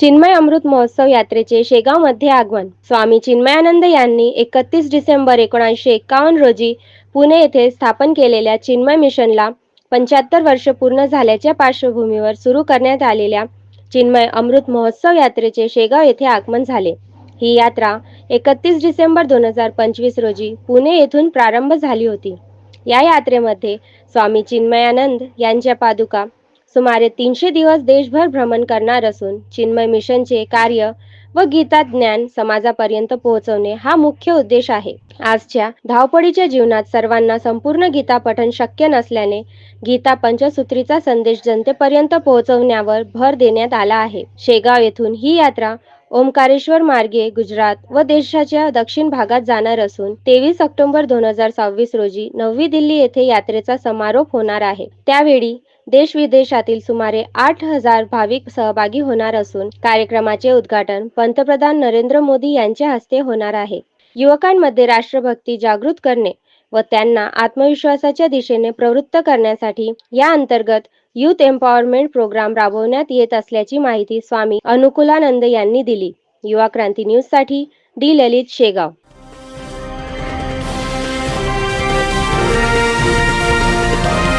चिन्मय अमृत महोत्सव यात्रेचे शेगावमध्ये आगमन. स्वामी चिन्मयानंद यांनी एकतीस डिसेंबर एकोणीसशे एकावन्न रोजी पुणे येथे स्थापन केलेल्या चिन्मय मिशनला पंच्याहत्तर वर्ष पूर्ण झाल्याच्या पार्श्वभूमीवर सुरू करण्यात आलेल्या चिन्मय अमृत महोत्सव यात्रेचे शेगाव येथे आगमन झाले. ही यात्रा एकतीस डिसेंबर दोन हजार पंचवीस रोजी पुणे येथून प्रारंभ झाली होती. या यात्रेमध्ये स्वामी चिन्मयानंद यांच्या पादुका सुमारे तीनशे दिवस देशभर भ्रमण करणार असून चिन्मय मिशनचे कार्य व गीता ज्ञान समाजापर्यंत पोहोचवणे हा मुख्य उद्देश आहे. आजच्या धावपळीच्या जीवनात सर्वांना संपूर्ण गीता पठण शक्य नसल्याने गीता पंचसूत्रीचा संदेश जनतेपर्यंत पोहोचवण्यावर भर देण्यात आला आहे. शेगाव येथून ही यात्रा ओंकारेश्वर मार्गे गुजरात व देशाच्या दक्षिण भागात जाणार असून तेवीस ऑक्टोबर दोन हजार सव्वीस रोजी नवी दिल्ली येथे यात्रेचा समारोप होणार आहे. त्यावेळी देश विदेशातील सुमारे आठ हजार भाविक सहभागी होणार असून कार्यक्रमाचे उद्घाटन पंतप्रधान नरेंद्र मोदी यांच्या हस्ते होणार आहे. युवकांमध्ये राष्ट्रभक्ती जागृत करणे व त्यांना आत्मविश्वासाच्या दिशेने प्रवृत्त करण्यासाठी या अंतर्गत युथ एम्पॉवरमेंट प्रोग्राम राबवण्यात येत असल्याची माहिती स्वामी अनुकुलानंद यांनी दिली. युवा क्रांती न्यूजसाठी डी ललित शेगाव.